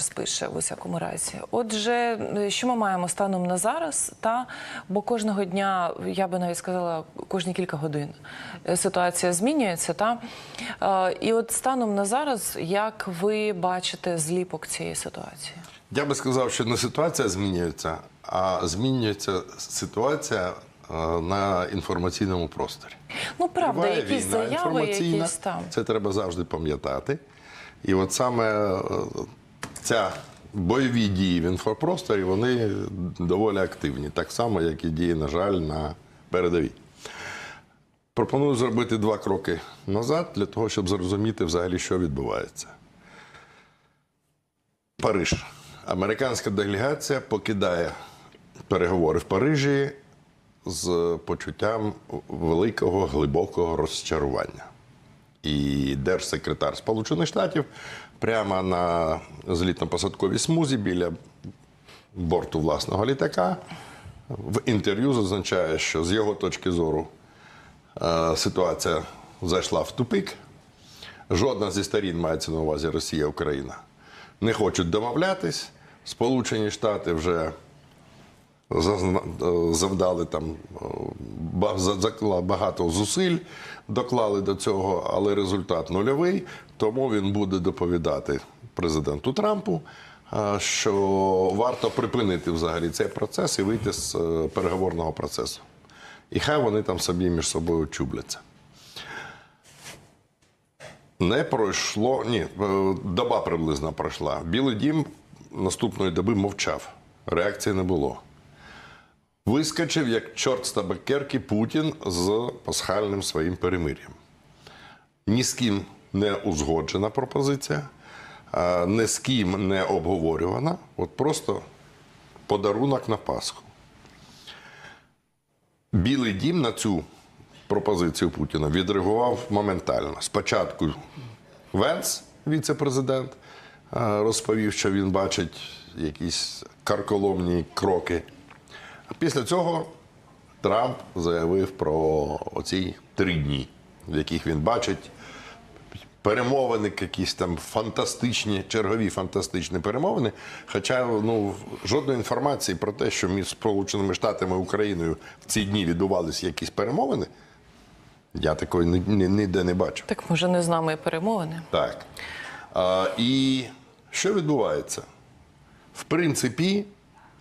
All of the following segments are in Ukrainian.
Reuters пише в усякому разі. Отже, е, що ми маємо станом на зараз? Та бо кожного дня, я би навіть сказала, кожні кілька годин е, ситуація змінюється. Та Е, і от станом на зараз, як ви бачите зліпок цієї ситуації? Я би сказав, що не ситуація змінюється, а змінюється ситуація на інформаційному просторі. Ну правда, Триває якісь війна заяви, якісь там. Це треба завжди пам'ятати. І от саме ця бойові дії в інфопросторі, вони доволі активні, так само, як і дії, на жаль, на передовій. Пропоную зробити два кроки назад для того, щоб зрозуміти взагалі, що відбувається. Париж. Американська делегація покидає переговори в Парижі з почуттям великого глибокого розчарування. І держсекретар Сполучених Штатів прямо на злітно-посадковій смузі біля борту власного літака в інтерв'ю зазначає, що з його точки зору е, ситуація зайшла в тупик. Жодна зі сторін мається на увазі Росія Україна. Не хочуть домовлятись. Сполучені Штати вже завдали там е, багато зусиль, доклали до цього, але результат нульовий. Тому він буде доповідати президенту Трампу, е, що варто припинити взагалі цей процес і вийти з е, переговорного процесу. І хай вони там собі між собою чубляться. Не пройшло, ні, е, доба приблизно пройшла. Білий дім наступної доби мовчав. Реакції не було. Вискочив як чорт з табакерки Путін з пасхальним своїм перемир'ям. Ні з ким не узгоджена пропозиція, ні з ким не обговорювана. От просто подарунок на Пасху. Білий дім на цю пропозицію Путіна відреагував моментально. Спочатку Венс, віце-президент, розповів, що він бачить якісь карколомні кроки. Після цього Трамп заявив про оці три дні, в яких він бачить перемовини, якісь там фантастичні, чергові фантастичні перемовини. Хоча ну, жодної інформації про те, що між Сполученими Штатами і Україною в ці дні відбувалися якісь перемовини, я такої ні- ні- ніде не бачу. Так може не з нами і перемовини? Так. А, і що відбувається? В принципі,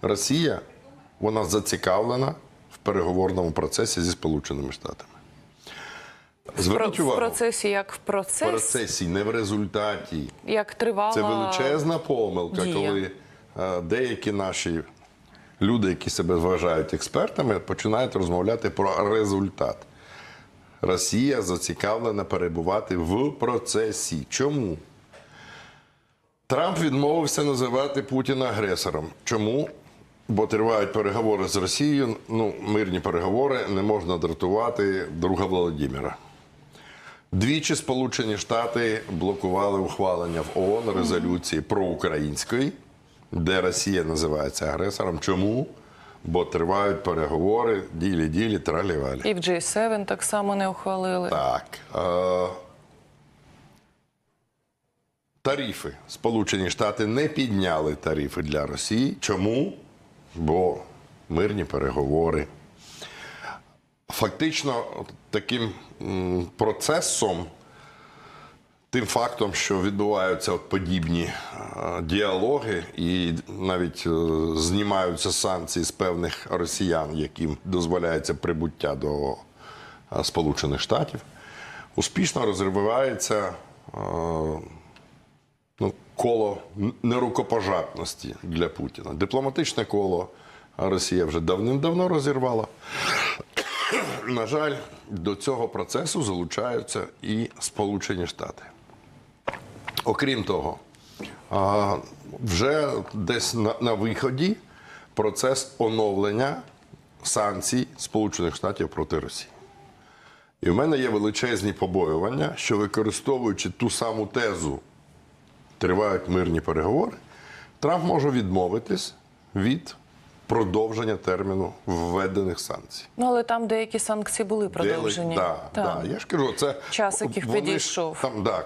Росія вона зацікавлена в переговорному процесі зі Сполученими Штатами. В, Зверніть в процесі як в в процесі, не в результаті. як тривала Це величезна помилка, дія. коли е, деякі наші люди, які себе вважають експертами, починають розмовляти про результат. Росія зацікавлена перебувати в процесі. Чому? Трамп відмовився називати Путіна агресором. Чому? Бо тривають переговори з Росією. Ну, мирні переговори не можна дратувати друга Володимира. Двічі Сполучені Штати блокували ухвалення в ООН резолюції проукраїнської, де Росія називається агресором. Чому? Бо тривають переговори, ділі-ділі, тралівалі. І в G7 так само не ухвалили. Так. Е, тарифи. Сполучені Штати не підняли тарифи для Росії. Чому? Бо мирні переговори. Фактично, таким процесом, тим фактом, що відбуваються подібні е, діалоги, і навіть е, знімаються санкції з певних росіян, яким дозволяється прибуття до е, Сполучених Штатів, успішно розвивається е, ну, коло нерукопожатності для Путіна. Дипломатичне коло Росія вже давним-давно розірвала. На жаль, до цього процесу залучаються і Сполучені Штати. Окрім того, вже десь на, виході процес оновлення санкцій Сполучених Штатів проти Росії. І в мене є величезні побоювання, що використовуючи ту саму тезу, тривають мирні переговори, Трамп може відмовитись від продовження терміну введених санкцій. Ну але там деякі санкції були продовжені. Да, Так. да. Я ж кажу, це Час, яких вони підійшов. Там, да,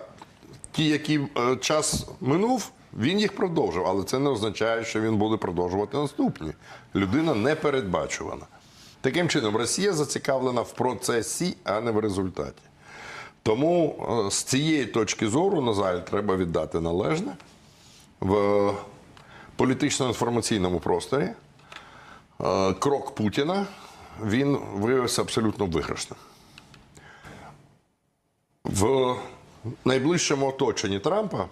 ті, які е, час минув, Він їх продовжив, але це не означає, що він буде продовжувати наступні. Людина непередбачувана. Таким чином, Росія зацікавлена в процесі, а не в результаті. Тому е, з цієї точки зору, на жаль, треба віддати належне в політично-інформаційному просторі. е, Крок Путіна він виявився абсолютно виграшним. В найближчому оточенні Трампа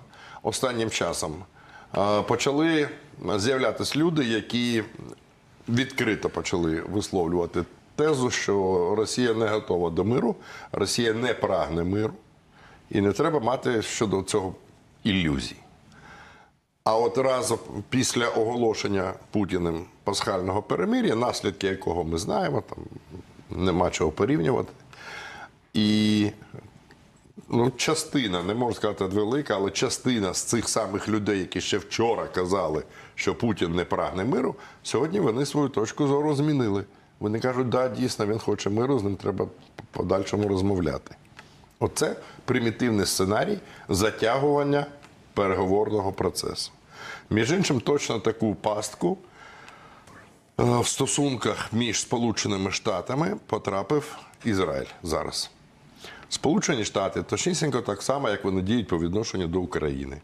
останнім часом е, почали з'являтися люди, які відкрито почали висловлювати тезу, що Росія не готова до миру, Росія не прагне миру, і не треба мати щодо цього ілюзій. А от разом після оголошення Путіним пасхального перемир'я, наслідки якого ми знаємо, там нема чого порівнювати. І ну, частина, не можу сказати велика, але частина з цих самих людей, які ще вчора казали, що Путін не прагне миру, сьогодні вони свою точку зору змінили. Вони кажуть, да, дійсно, він хоче миру, з ним треба подальшому розмовляти. Оце примітивний сценарій затягування переговорного процесу. Між іншим, точно таку пастку е, в стосунках між Сполученими Штатами потрапив Ізраїль зараз. Сполучені Штати, точнісінько так само, як вони діють по відношенню до України,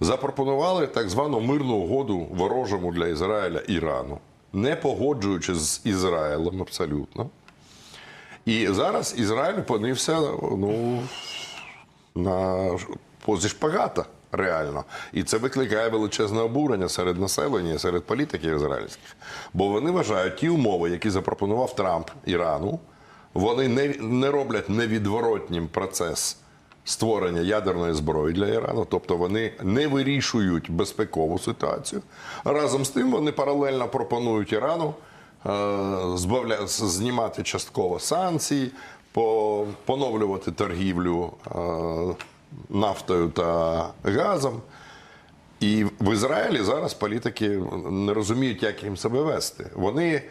запропонували так звану мирну угоду ворожому для Ізраїля Ірану, не погоджуючись з Ізраїлем абсолютно. І зараз Ізраїль опинився ну, на позі шпагата реально. І це викликає величезне обурення серед населення, серед політиків ізраїльських. Бо вони вважають ті умови, які запропонував Трамп Ірану, вони не, не роблять невідворотнім процес створення ядерної зброї для Ірану, тобто вони не вирішують безпекову ситуацію. Разом з тим вони паралельно пропонують Ірану е, збавля... знімати частково санкції, по... поновлювати торгівлю е, нафтою та газом. І в Ізраїлі зараз політики не розуміють, як їм себе вести. Вони,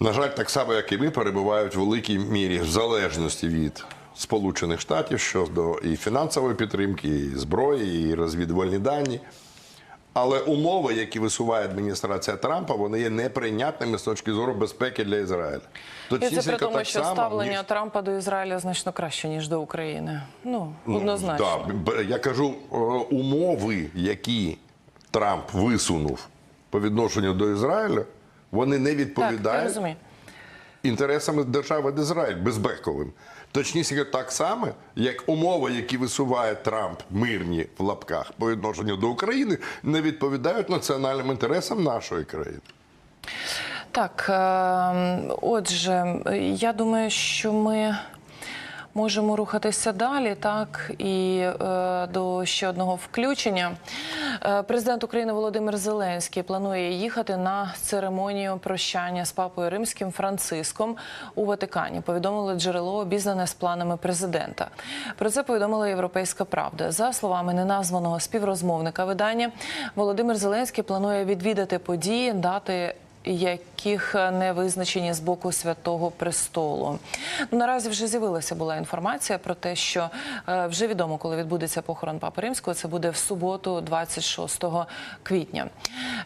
на жаль, так само, як і ми, перебувають в великій мірі в залежності від Сполучених Штатів щодо і фінансової підтримки, і зброї, і розвідувальні дані. Але умови, які висуває адміністрація Трампа, вони є неприйнятними з точки зору безпеки для Ізраїля. І це при тому, що само, ставлення ніж- Трампа до Ізраїля значно краще, ніж до України. Ну, однозначно. Да, я кажу, е, умови, які Трамп висунув по відношенню до Ізраїля, вони не відповідають розумію. інтересами держави Ізраїль безпековим. Точніше, так само, як умови, які висуває Трамп мирні в лапках по відношенню до України, не відповідають національним інтересам нашої країни. Так, е, отже, я думаю, що ми можемо рухатися далі, так і е, до ще одного включення. Е, Президент України Володимир Зеленський планує їхати на церемонію прощання з папою римським Франциском у Ватикані. Повідомило джерело, обізнане з планами президента. Про це повідомила Європейська Правда. За словами неназваного співрозмовника видання, Володимир Зеленський планує відвідати події, дати яких не визначені з боку святого престолу. Ну, наразі вже з'явилася була інформація про те, що е, вже відомо, коли відбудеться похорон Папи Римського. Це буде в суботу, 26 квітня.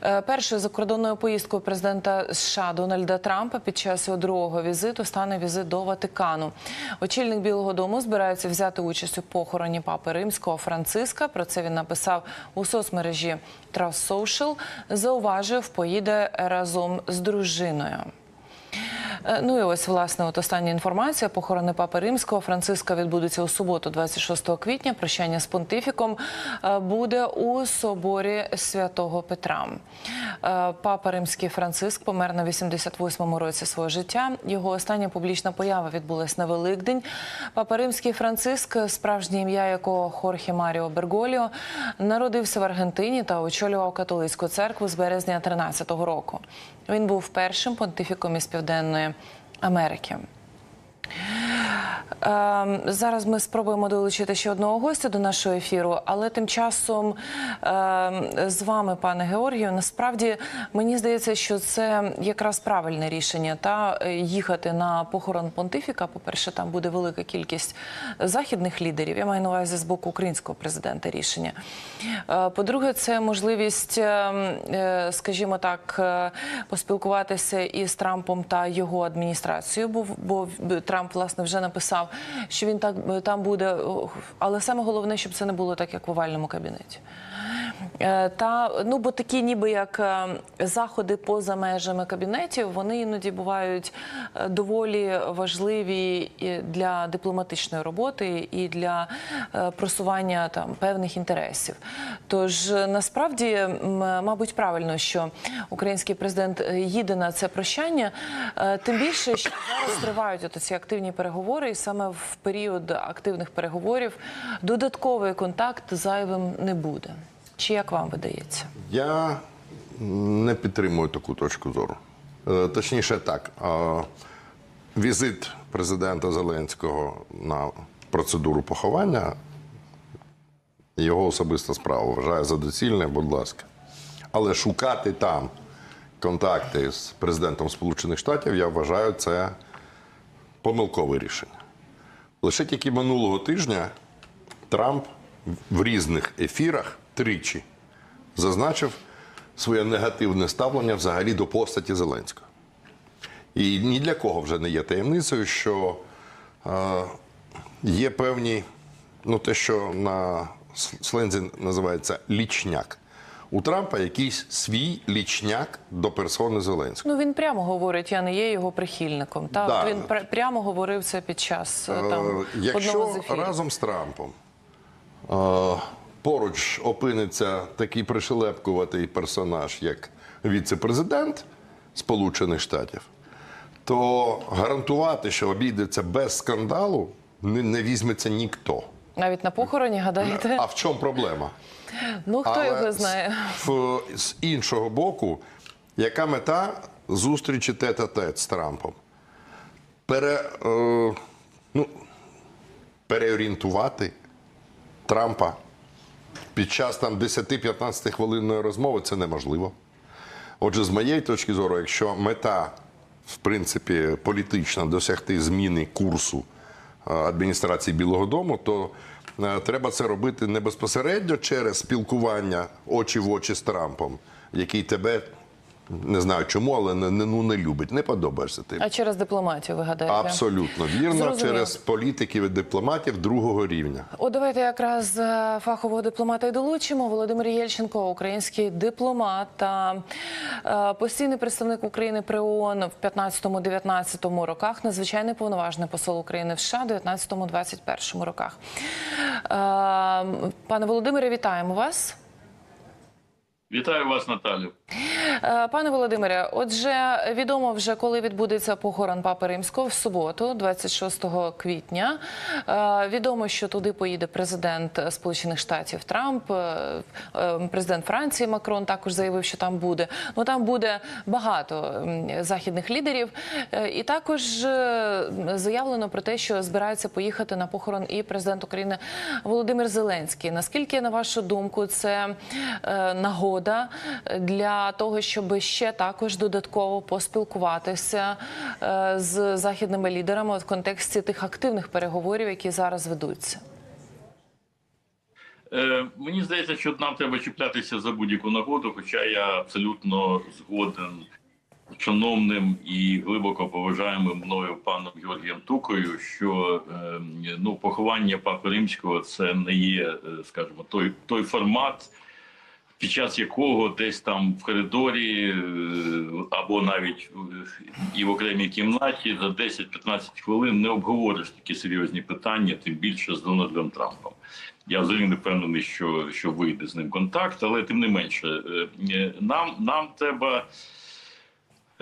Е, першою закордонною поїздкою президента США Дональда Трампа під час його другого візиту стане візит до Ватикану. Очільник Білого Дому збирається взяти участь у похороні Папи Римського Франциска. Про це він написав у соцмережі Trust Social. Зауважив, поїде разом з дружиною. Е, Ну і ось власне, от остання інформація. Похорони Папи Римського Франциска відбудуться у суботу, 26 квітня. Прощання з понтифіком е, буде у соборі святого Петра. Е, Папа Римський Франциск помер на 88-му році свого життя. Його остання публічна поява відбулась на Великдень. Папа Римський Франциск, справжнє ім'я якого Хорхе Маріо Берголіо, народився в Аргентині та очолював католицьку церкву з березня 13-го року. Він був першим понтифіком із Південної Америки. Ем, Зараз ми спробуємо долучити ще одного гостя до нашого ефіру, але тим часом ем, з вами, пане Георгію, насправді мені здається, що це якраз правильне рішення та е, їхати на похорон понтифіка. По-перше, там буде велика кількість західних лідерів. Я маю на увазі з боку українського президента рішення. Е, По-друге, це можливість, ем, е, скажімо так, поспілкуватися із Трампом та його адміністрацією, бо Трамп власне вже написав, що він так там буде. Але саме головне, щоб це не було так, як в овальному кабінеті. Е, Та ну бо такі, ніби як е, заходи поза межами кабінетів, вони іноді бувають е, доволі важливі для дипломатичної роботи і для просування там певних інтересів. Тож насправді, мабуть, правильно, що український президент їде на це прощання, тим більше, що зараз тривають ці активні переговори, і саме в період активних переговорів додатковий контакт зайвим не буде. Чи як вам видається? Я не підтримую таку точку зору. Е, Точніше, так. Візит президента Зеленського на процедуру поховання його особиста справа. Вважаю за доцільне, будь ласка. Але шукати там контакти з президентом Сполучених Штатів, я вважаю, це помилкове рішення. Лише тільки минулого тижня Трамп в різних ефірах тричі зазначив своє негативне ставлення взагалі до постаті Зеленського. І ні для кого вже не є таємницею, що е, є певні, ну те, що на слензі називається лічняк. У Трампа якийсь свій лічняк до персони Зеленського. Ну він прямо говорить, я не є його прихильником. Так Да. він пр- прямо говорив це під час е, там Е, одного Якщо з ефірів. разом з Трампом е, поруч опиниться такий пришелепкуватий персонаж, як віце-президент Сполучених Штатів, то гарантувати, що обійдеться без скандалу, не, не візьметься ніхто. навіть на похороні гадаєте? А в чому проблема? Ну хто Але його з- знає? В, з іншого боку, яка мета зустрічі тет-а-тет з Трампом? Пере, е, ну, переорієнтувати Трампа під час там 10-15 хвилинної розмови це неможливо. Отже, з моєї точки зору, якщо мета, в принципі, політична досягти зміни курсу е, адміністрації Білого Дому, то е, треба це робити не безпосередньо через спілкування очі в очі з Трампом, який тебе не знаю чому, але не, ну, не любить, не подобаєшся ти. А через дипломатію, ви гадаєте? Абсолютно вірно, Зрозуміло. через політиків і дипломатів другого рівня. О, давайте якраз е, фахового дипломата й долучимо. Володимир Єльченко, український дипломат та е, постійний представник України при ООН в 15-19 роках, надзвичайний повноважний посол України в США в 19-21 роках. Е, Пане Володимире, вітаємо вас. Вітаю вас, Наталю. Е, Пане Володимире, отже, відомо вже, коли відбудеться похорон Папи Римського в суботу, 26 квітня. Е, Відомо, що туди поїде президент Сполучених Штатів Трамп, е, президент Франції Макрон також заявив, що там буде. Ну там буде багато західних лідерів. І також заявлено про те, що збирається поїхати на похорон і президент України Володимир Зеленський. Наскільки, на вашу думку, це е, нагода для того, щоб ще також додатково поспілкуватися е, з західними лідерами в контексті тих активних переговорів, які зараз ведуться? Е, мені здається, що нам треба чіплятися за будь-яку нагоду, хоча я абсолютно згоден шановним і глибоко поважаємим мною паном Георгієм Тукою, що е, ну, поховання Папи Римського це не є, е, скажімо, той, той формат. Під час якого десь там в коридорі е, або навіть і в окремій кімнаті за 10-15 хвилин не обговориш такі серйозні питання, тим більше з Дональдом Трампом. Я взагалі не впевнений, що, що вийде з ним контакт, але тим не менше, е, е, нам, нам треба.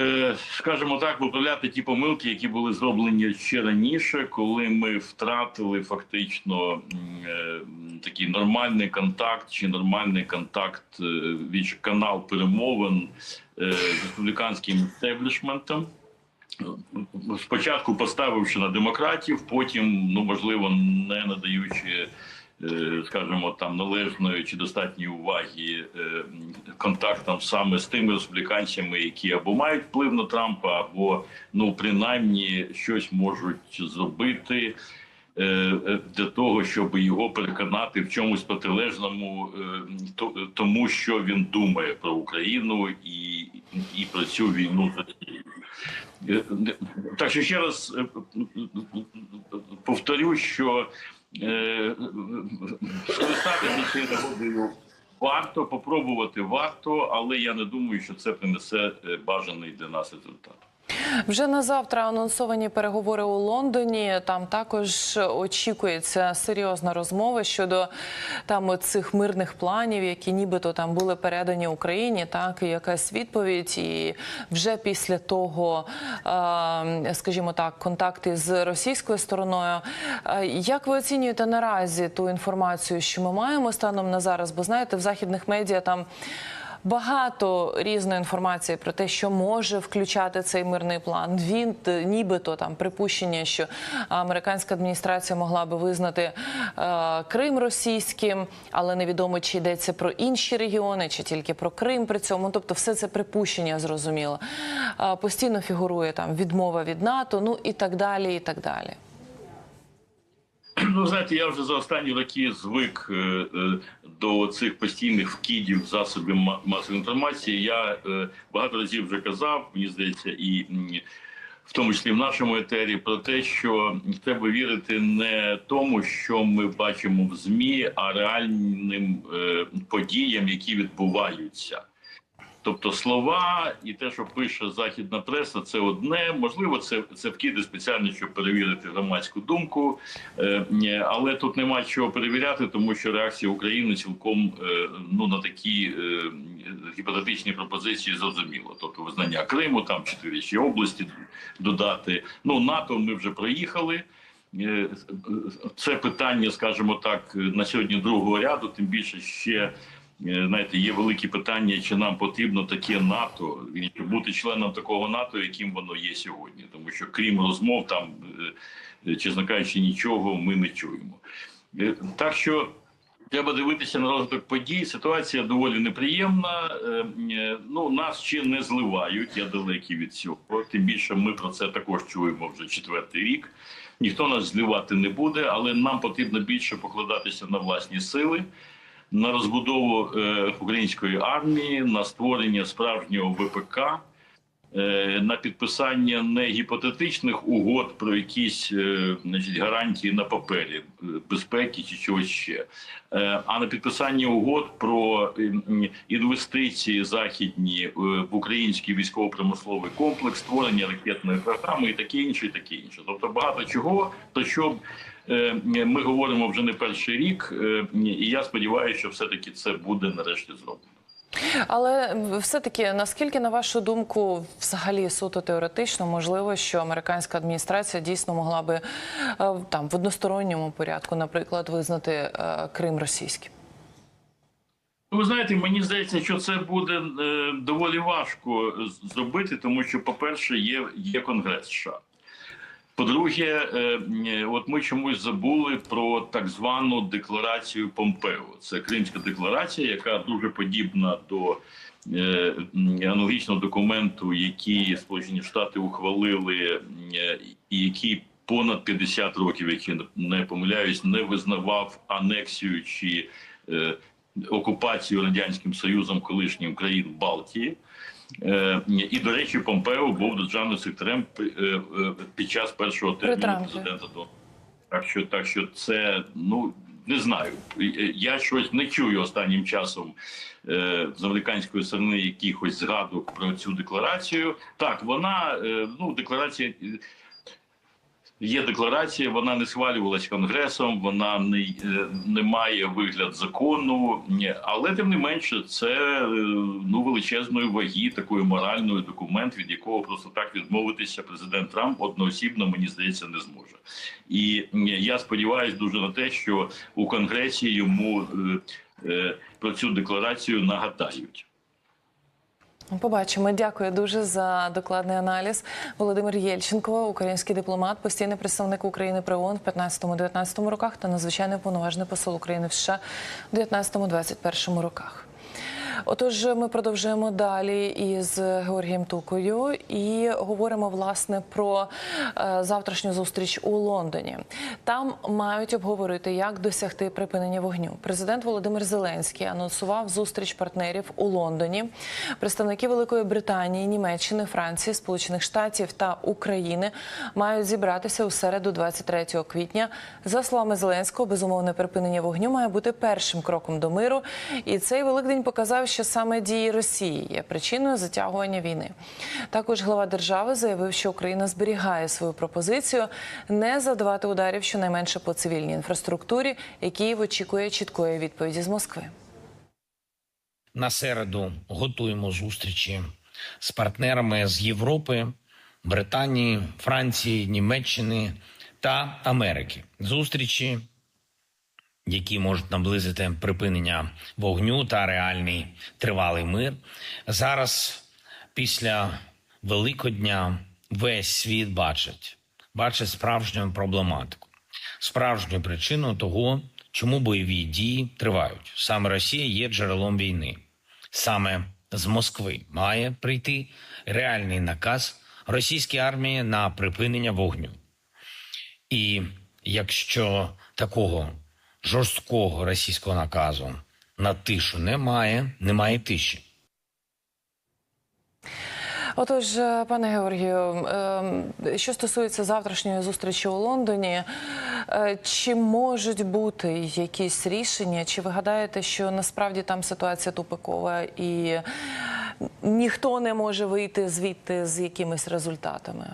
Е, скажімо так, виправляти ті помилки, які були зроблені ще раніше, коли ми втратили фактично е, такий нормальний контакт чи нормальний контакт е, від канал перемовин з республіканським істеблішментом. спочатку поставивши на демократів, потім, ну можливо, не надаючи, скажімо, там належної чи достатньої уваги е, контактам саме з тими республіканцями, які або мають вплив на Трампа, або ну принаймні щось можуть зробити. е, е, Для того щоб його переконати в чомусь протилежному е, тому, що він думає про Україну і, і про цю війну з Росією. Е, Так що ще раз е, повторю, що е, скористатися цією нагодою варто, попробувати варто, але я не думаю, що це принесе е, бажаний для нас результат. Вже на завтра анонсовані переговори у Лондоні. Там також очікується серйозна розмова щодо там цих мирних планів, які нібито там були передані Україні. Так і якась відповідь. І вже після того, скажімо так, контакти з російською стороною. Як ви оцінюєте наразі ту інформацію, що ми маємо станом на зараз? Бо знаєте, в західних медіа там. Багато різної інформації про те, що може включати цей мирний план. Він нібито там припущення, що американська адміністрація могла би визнати е, Крим російським, але невідомо чи йдеться про інші регіони, чи тільки про Крим при цьому. Тобто, все це припущення зрозуміло. Е, постійно фігурує там відмова від НАТО, ну і так далі, і так далі. Ну, знаєте, я вже за останні роки звик е, е, до цих постійних вкидів засобів ма- масової інформації. Я е, багато разів вже казав, мені здається, і в тому числі в нашому етері, про те, що треба вірити не тому, що ми бачимо в змі, а реальним е, подіям, які відбуваються. Тобто слова і те, що пише західна преса, це одне. Можливо, це, це вкиди спеціально, щоб перевірити громадську думку. Е, але тут нема чого перевіряти, тому що реакція України цілком е, ну на такі е, гіпотетичні пропозиції зрозуміло. Тобто визнання Криму, там чотири ще області додати. Ну НАТО ми вже проїхали. Це питання, скажімо так, на сьогодні другого ряду, тим більше ще. Е, Знаєте, є великі питання, чи нам потрібно таке НАТО, чи бути членом такого НАТО, яким воно є сьогодні, тому що крім розмов, там, е, чесно кажучи, нічого ми не чуємо. Е, Так що треба дивитися на розвиток подій. Ситуація доволі неприємна. Е, е, Ну нас ще не зливають. Я далекий від цього. Тим більше ми про це також чуємо вже четвертий рік. Ніхто нас зливати не буде, але нам потрібно більше покладатися на власні сили на розбудову е, української армії, на створення справжнього ВПК, е, на підписання не гіпотетичних угод про якісь е, значить, гарантії на папері безпеки чи чогось ще, а на підписання угод про інвестиції західні в український військово-промисловий комплекс, створення ракетної програми і таке інше, і таке інше. Тобто багато чого, то що ми говоримо вже не перший рік, е, і я сподіваюся, що все-таки це буде нарешті зроблено. Але все-таки наскільки, на вашу думку, взагалі суто теоретично можливо, що американська адміністрація дійсно могла би е, там в односторонньому порядку, наприклад, визнати е, Крим російським? Ну, Ви знаєте, мені здається, що це буде е, доволі важко зробити, тому що, по-перше, є, є Конгрес США. По-друге, е, е, от ми чомусь забули про так звану декларацію Помпео. Це Кримська декларація, яка дуже подібна до е, аналогічного документу, який Сполучені Штати ухвалили, і який понад 50 років, якщо не помиляюсь, не визнавав анексію чи окупацію радянським союзом колишніх країн Балтії. Е, І, до речі, Помпео був державним секретарем е, е, під час першого терміну президента Дональда. Так що, так що це ну не знаю. Я щось не чую останнім часом е, з американської сторони якихось згадок про цю декларацію. Так, вона е, ну декларація. Є декларація, вона не схвалювалась конгресом, вона не, е, не має вигляд закону, але тим не менше, це е, ну величезної ваги, такої моральної документ, від якого просто так відмовитися президент Трамп одноосібно, мені здається, не зможе. І я сподіваюся дуже на те, що у конгресі йому е, про цю декларацію нагадають. Побачимо. Дякую дуже за докладний аналіз. Володимир Єльченко, український дипломат, постійний представник України при ООН в 15-19 роках та надзвичайний повноважний посол України в США в 19-21 роках. Отож, ми продовжуємо далі із Георгієм Тукою і говоримо власне про е, завтрашню зустріч у Лондоні. Там мають обговорити, як досягти припинення вогню. Президент Володимир Зеленський анонсував зустріч партнерів у Лондоні. Представники Великої Британії, Німеччини, Франції, Сполучених Штатів та України мають зібратися у середу, 23 квітня. За словами Зеленського, безумовне припинення вогню має бути першим кроком до миру. І цей великдень показав, що саме дії Росії є причиною затягування війни. Також глава держави заявив, що Україна зберігає свою пропозицію не завдавати ударів щонайменше по цивільній інфраструктурі, і Київ очікує чіткої відповіді з Москви. На середу готуємо зустрічі з партнерами з Європи, Британії, Франції, Німеччини та Америки. Зустрічі, які можуть наблизити припинення вогню та реальний тривалий мир. Зараз, після Великодня, весь світ бачить, бачить справжню проблематику, справжню причину того, чому бойові дії тривають. Саме Росія є джерелом війни. Саме з Москви має прийти реальний наказ російській армії на припинення вогню. І якщо такого жорсткого російського наказу на тишу немає, немає тиші. Отож, е, пане Георгію, е, що стосується завтрашньої зустрічі у Лондоні, е, чи можуть бути якісь рішення? Чи ви гадаєте, що насправді там ситуація тупикова і ніхто не може вийти звідти з якимись результатами?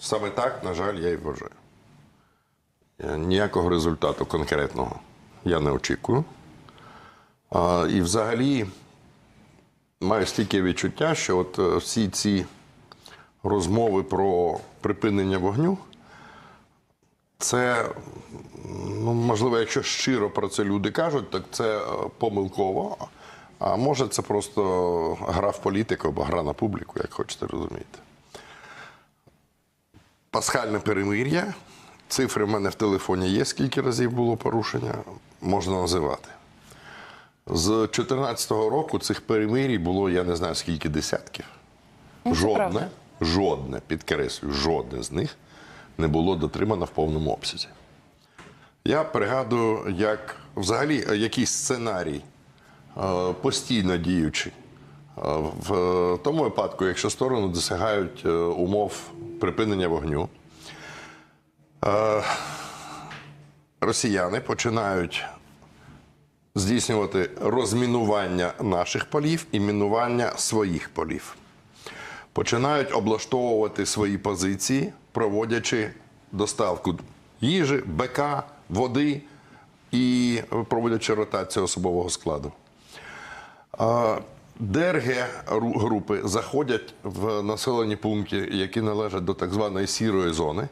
Саме так, на жаль, я і вважаю. Е, Ніякого результату конкретного я не очікую. А, і взагалі маю стільки відчуття, що от е, всі ці розмови про припинення вогню, це, ну, можливо, якщо щиро про це люди кажуть, так це е, помилково. А може, це просто гра в політику або гра на публіку, як хочете розуміти. Пасхальне перемир'я. Цифри в мене в телефоні є, скільки разів було порушення, можна називати. З 2014 року цих перемирій було, я не знаю скільки десятків. Ну, жодне, жодне, підкреслюю, жодне з них не було дотримано в повному обсязі. Я пригадую, як взагалі е, якийсь сценарій е, постійно діючий. Е, В тому випадку, якщо сторони досягають умов припинення вогню, росіяни починають здійснювати розмінування наших полів і мінування своїх полів. Починають облаштовувати свої позиції, проводячи доставку їжі, БК, води і проводячи ротацію особового складу. А, ДРГ групи заходять в населені пункти, які належать до так званої сірої зони,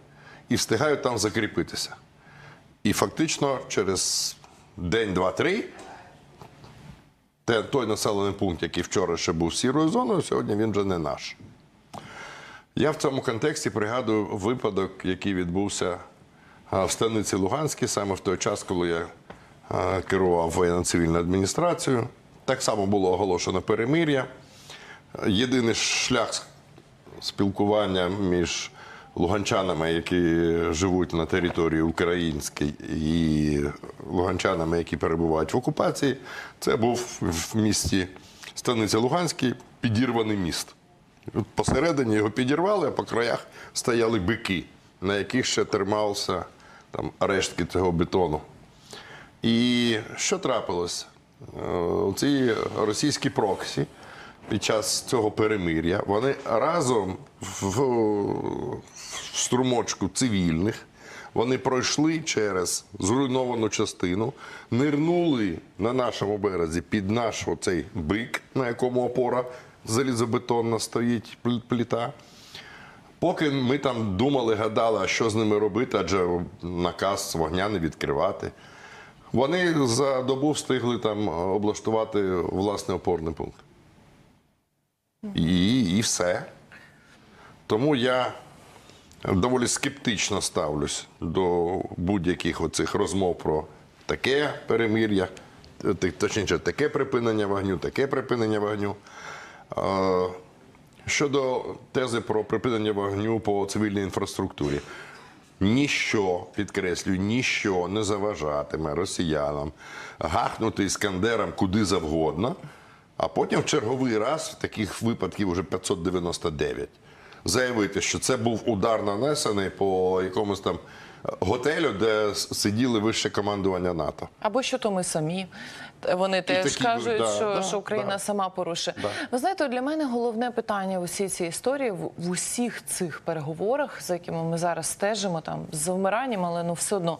і встигають там закріпитися. І фактично через день, два, три той населений пункт, який вчора ще був сірою зоною, сьогодні він вже не наш. Я в цьому контексті пригадую випадок, який відбувся в станиці Луганській, саме в той час, коли я керував воєнно-цивільною адміністрацією. Так само було оголошено перемир'я. Єдиний шлях спілкування між луганчанами, які живуть на території українській, і луганчанами, які перебувають в окупації, це був в місті Станиця Луганській підірваний міст. Посередині його підірвали, а по краях стояли бики, на яких ще тримався там рештки цього бетону. І що трапилось? Е, Ці російські проксі під час цього перемир'я вони разом в струмочку цивільних вони пройшли через зруйновану частину, нирнули на нашому березі під наш оцей бик, на якому опора залізобетонна стоїть пліта. Поки ми там думали, гадали, а що з ними робити, адже наказ вогня не відкривати. Вони за добу встигли там облаштувати власний опорний пункт. і, і все. Тому я доволі скептично ставлюсь до будь-яких оцих розмов про таке перемир'я, точніше, таке припинення вогню, таке припинення вогню. Щодо тези про припинення вогню по цивільній інфраструктурі, ніщо, підкреслюю, ніщо не заважатиме росіянам гахнути іскандерам куди завгодно, а потім в черговий раз, таких випадків уже 599, заявити, що це був удар нанесений по якомусь там готелю, де сиділи вище командування НАТО. Або що то ми самі. Вони теж такі кажуть, да, що, да, що Україна да. сама порушує. Да. Ви знаєте, для мене головне питання в усій цій історії в, в усіх цих переговорах, за якими ми зараз стежимо, там з завмиранням, але ну все одно.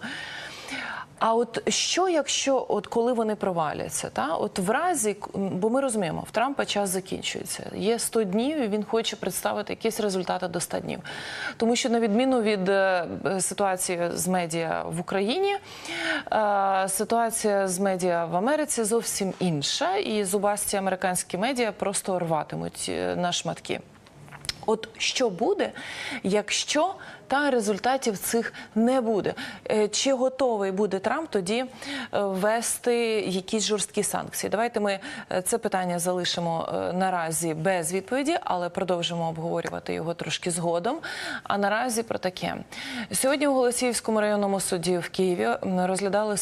А от що, якщо от коли вони проваляться, та от в разі, бо ми розуміємо, в Трампа час закінчується. Є 100 днів, і він хоче представити якісь результати до 100 днів. Тому що на відміну від е, ситуації з медіа в Україні, е, ситуація з медіа в Америці зовсім інша, і зубасті американські медіа просто рватимуть е, на шматки. От що буде, якщо та результатів цих не буде? Е, Чи готовий буде Трамп тоді е, ввести якісь жорсткі санкції? Давайте ми е, це питання залишимо е, наразі без відповіді, але продовжимо обговорювати його трошки згодом. А наразі про таке сьогодні у Голосіївському районному суді в Києві розглядали